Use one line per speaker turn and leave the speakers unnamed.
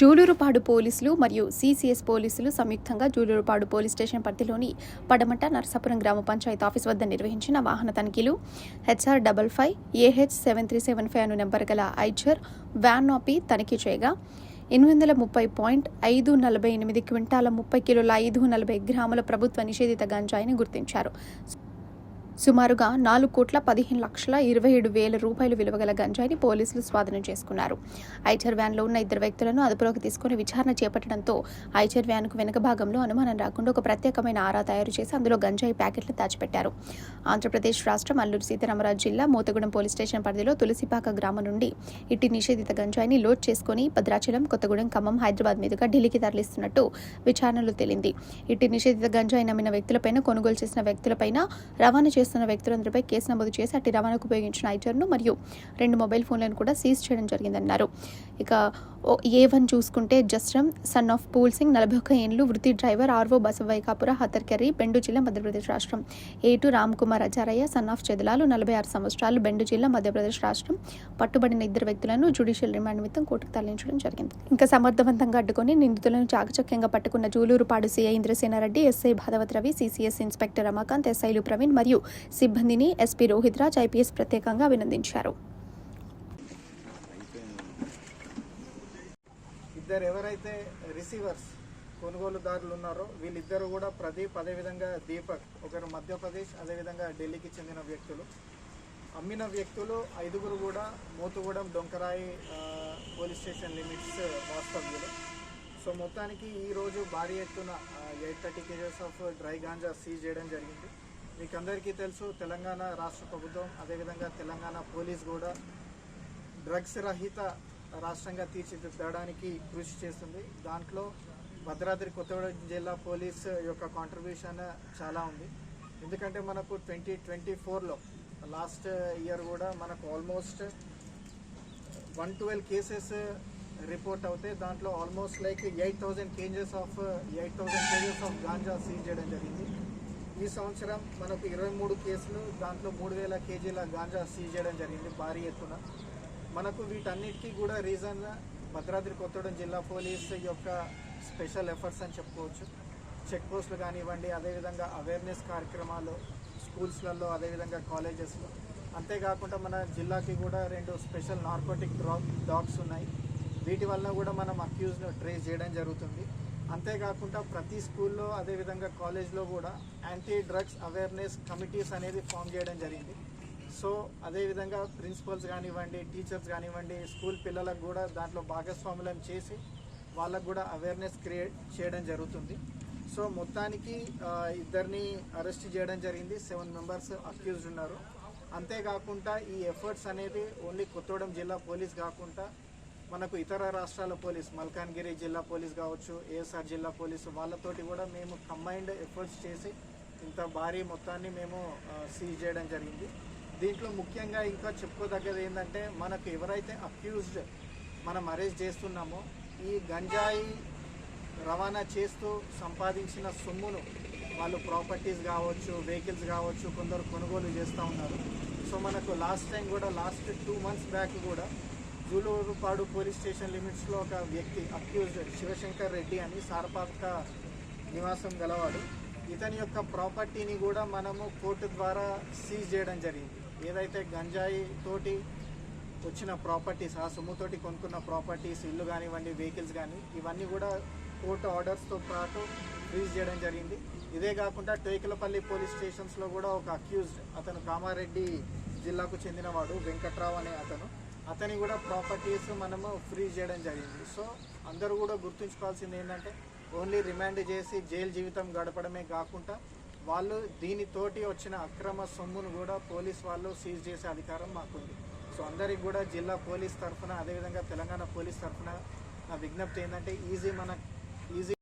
జూలూరుపాడు పోలీసులు మరియు సీసీఎస్ పోలీసులు సంయుక్తంగా జూలూరుపాడు పోలీస్ స్టేషన్ పరిధిలోని పడమట నరసాపురం గ్రామ పంచాయతీ ఆఫీస్ వద్ద నిర్వహించిన వాహన తనిఖీలు HR double five AH seven three seven five అను నెంబర్ గల ఐచర్ వ్యాన్ ఆపి తనిఖీ చేయగా ఎనిమిది వందల ముప్పై పాయింట్ ఐదు నలభై ఎనిమిది క్వింటాల ముప్పై కిలోల ఐదు నలభై గ్రాముల ప్రభుత్వ నిషేధిత గంజాయిని గుర్తించారు. సుమారుగా నాలుగు కోట్ల పదిహేను లక్షల ఇరవై ఏడు వేల రూపాయలు విలువగల గంజాయిని పోలీసులు స్వాధీనం చేసుకున్నారు. ఐచర్ వ్యాన్లో ఉన్న ఇద్దరు వ్యక్తులను అదుపులోకి తీసుకుని విచారణ చేపట్టడంతో ఐచర్ వ్యాన్కు వెనుక భాగంలో అనుమానం రాకుండా ఒక ప్రత్యేకమైన ఆరా తయారు చేసి అందులో గంజాయి ప్యాకెట్లు దాచిపెట్టారు. ఆంధ్రప్రదేశ్ రాష్ట్రం అల్లూరు సీతారామరాజు జిల్లా మోతగూడెం పోలీస్ స్టేషన్ పరిధిలో తులసిపాక గ్రామం నుండి ఇట్టి నిషేధిత గంజాయిని లోడ్ చేసుకుని భద్రాచలం కొత్తగూడెం ఖమ్మం హైదరాబాద్ మీదుగా ఢిల్లీకి తరలిస్తున్నట్టు విచారణలో తేలింది. ఇట్టి నిషేధిత గంజాయి నమ్మిన వ్యక్తులపైన కొనుగోలు చేసిన వ్యక్తులపైన రవాణా చేస్తున్న వ్యక్తులందరిపై కేసు నమోదు చేసి అట్టి రవాణాకు ఉపయోగించిన ఐటర్ను మరియు రెండు మొబైల్ ఫోన్లను కూడా సీజ్ చేయడం జరిగిందన్నారు. ఇక ఏ వన్ చూసుకుంటే జస్రం సన్ ఆఫ్ పూల్ సింగ్ నలభై ఒక్క ఏండ్లు వృత్తి డ్రైవర్ ఆర్వో బసవైకాపుర హతర్కెర్రి బెండు జిల్లా మధ్యప్రదేశ్ రాష్ట్రం. A two Ram Kumar Acharayya son of Chedalalu నలభై ఆరు సంవత్సరాలు బెండు జిల్లా మధ్యప్రదేశ్ రాష్ట్రం. పట్టుబడిన ఇద్దరు వ్యక్తులను జ్యుడిషియల్ రిమాండ్ నిమిత్తం కోర్టుకు తరలించడం జరిగింది. ఇంకా సమర్థవంతంగా అడ్డుకొని నిందితులను చాకచక్యంగా పట్టుకున్న Julurupadu CI Indrasena Reddy SI Badavath Ravi CCS inspector Ramakanth ఎస్ఐలు ప్రవీణ్ మరియు సిబ్బందిని ఎస్పీ రోహిత్ రాజ్ ఐపీఎస్ ప్రత్యేకంగా అభినందించారు.
ఇద్దరు ఎవరైతే రిసీవర్స్ కొనుగోలుదారులు ఉన్నారో వీళ్ళిద్దరు కూడా ప్రదీప్ అదేవిధంగా దీపక్ ఒకరు మధ్యప్రదేశ్ అదేవిధంగా ఢిల్లీకి చెందిన వ్యక్తులు. అమ్మిన వ్యక్తులు ఐదుగురు కూడా Mothugudem Donkarai police station limits వాస్తవ్యులు. సో మొత్తానికి ఈరోజు భారీ ఎత్తున eight thirty kgs of dry ganja seize చేయడం జరిగింది. మీకు అందరికీ తెలుసు తెలంగాణ రాష్ట్ర ప్రభుత్వం అదేవిధంగా తెలంగాణ పోలీస్ కూడా డ్రగ్స్ రహిత రాష్ట్రంగా తీర్చిదిద్దడానికి కృషి చేస్తుంది. దాంట్లో భద్రాద్రి కొత్తగూడెం జిల్లా పోలీస్ యొక్క కాంట్రిబ్యూషన్ చాలా ఉంది. ఎందుకంటే మనకు ట్వంటీ ట్వంటీ ఫోర్లో లాస్ట్ ఇయర్ కూడా మనకు almost one twelve cases report అవుతాయి. దాంట్లో almost like eight thousand kgs of eight thousand kgs of ganja seize చేయడం జరిగింది. ఈ సంవత్సరం మనకు ఇరవై మూడు కేసులు దాంట్లో మూడు వేల కేజీల గాంజా సీజ్ చేయడం జరిగింది భారీ ఎత్తున. మనకు వీటన్నిటికీ కూడా రీజన్ భద్రాద్రి కొత్తగూడెం జిల్లా పోలీస్ యొక్క స్పెషల్ ఎఫర్ట్స్ అని చెప్పుకోవచ్చు. చెక్ పోస్టులు కానివ్వండి అదేవిధంగా అవేర్నెస్ కార్యక్రమాలు స్కూల్స్లలో అదేవిధంగా కాలేజెస్లో. అంతేకాకుండా మన జిల్లాకి కూడా రెండు స్పెషల్ నార్కోటిక్ డ్రాగ్ డాగ్స్ ఉన్నాయి. వీటి వల్ల కూడా మనం అక్యూజ్ను ట్రేస్ చేయడం జరుగుతుంది. అంతేకాకుండా ప్రతి స్కూల్లో అదేవిధంగా కాలేజ్లో కూడా యాంటీ డ్రగ్స్ అవేర్నెస్ కమిటీస్ అనేది ఫామ్ చేయడం జరిగింది. సో అదేవిధంగా ప్రిన్సిపల్స్ కానివ్వండి టీచర్స్ కానివ్వండి స్కూల్ పిల్లలకు కూడా దాంట్లో భాగస్వాములను చేసి వాళ్ళకు కూడా అవేర్నెస్ క్రియేట్ చేయడం జరుగుతుంది. సో మొత్తానికి ఇద్దరిని అరెస్ట్ చేయడం జరిగింది. సెవెన్ మెంబర్స్ అక్యూజ్డ్ ఉన్నారు. అంతేకాకుండా ఈ ఎఫర్ట్స్ అనేది ఓన్లీ కొత్తగూడెం జిల్లా పోలీస్ కాకుండా మనకు ఇతర రాష్ట్రాల పోలీస్ మల్కాన్గిరి జిల్లా పోలీస్ కావచ్చు ఏఎస్ఆర్ జిల్లా పోలీసు వాళ్ళతోటి కూడా మేము కంబైన్డ్ ఎఫర్ట్స్ చేసి ఇంత భారీ మొత్తాన్ని మేము సీజ్ చేయడం జరిగింది. దీంట్లో ముఖ్యంగా ఇంకా చెప్పుకోదగ్గది ఏంటంటే మనకు ఎవరైతే అక్యూజ్డ్ మనం అరెస్ట్ చేస్తున్నామో ఈ గంజాయి రవాణా చేస్తూ సంపాదించిన సొమ్మును వాళ్ళు ప్రాపర్టీస్ కావచ్చు వెహికల్స్ కావచ్చు కొందరు కొనుగోలు చేస్తూ ఉన్నారు. సో మనకు లాస్ట్ టైం కూడా లాస్ట్ టూ మంత్స్ బ్యాక్ కూడా జూలూరుపాడు పోలీస్ స్టేషన్ లిమిట్స్లో ఒక వ్యక్తి అక్యూజ్డ్ శివశంకర్ రెడ్డి అని సారపాక నివాసం గలవాడు. ఇతని యొక్క ప్రాపర్టీని కూడా మనము కోర్టు ద్వారా సీజ్ చేయడం జరిగింది. ఏదైతే గంజాయి తోటి వచ్చిన ప్రాపర్టీస్ ఆ సొమ్ముతోటి కొనుక్కున్న ప్రాపర్టీస్ ఇల్లు కానివ్వండి వెహికల్స్ కానీ ఇవన్నీ కూడా కోర్టు ఆర్డర్స్తో పాటు ఫ్రీజ్ చేయడం జరిగింది. ఇదే కాకుండా టేకులపల్లి పోలీస్ స్టేషన్స్లో కూడా ఒక అక్యూజ్డ్ అతను కామారెడ్డి జిల్లాకు చెందినవాడు వెంకట్రావు అనే అతను. అతని కూడా ప్రాపర్టీస్ మనము ఫ్రీజ్ చేయడం జరిగింది. సో అందరూ కూడా గుర్తుంచుకోవాల్సింది ఏంటంటే ఓన్లీ రిమాండ్ చేసి జైలు జీవితం గడపడమే కాకుండా వాళ్ళు దీనితోటి వచ్చిన అక్రమ సొమ్మును కూడా పోలీస్ వాళ్ళు సీజ్ చేసే అధికారం మాకుంది. సో అందరికి కూడా జిల్లా పోలీస్ తరఫున అదేవిధంగా తెలంగాణ పోలీస్ తరఫున నా విజ్ఞప్తి ఏంటంటే ఈజీ మన ఈజీ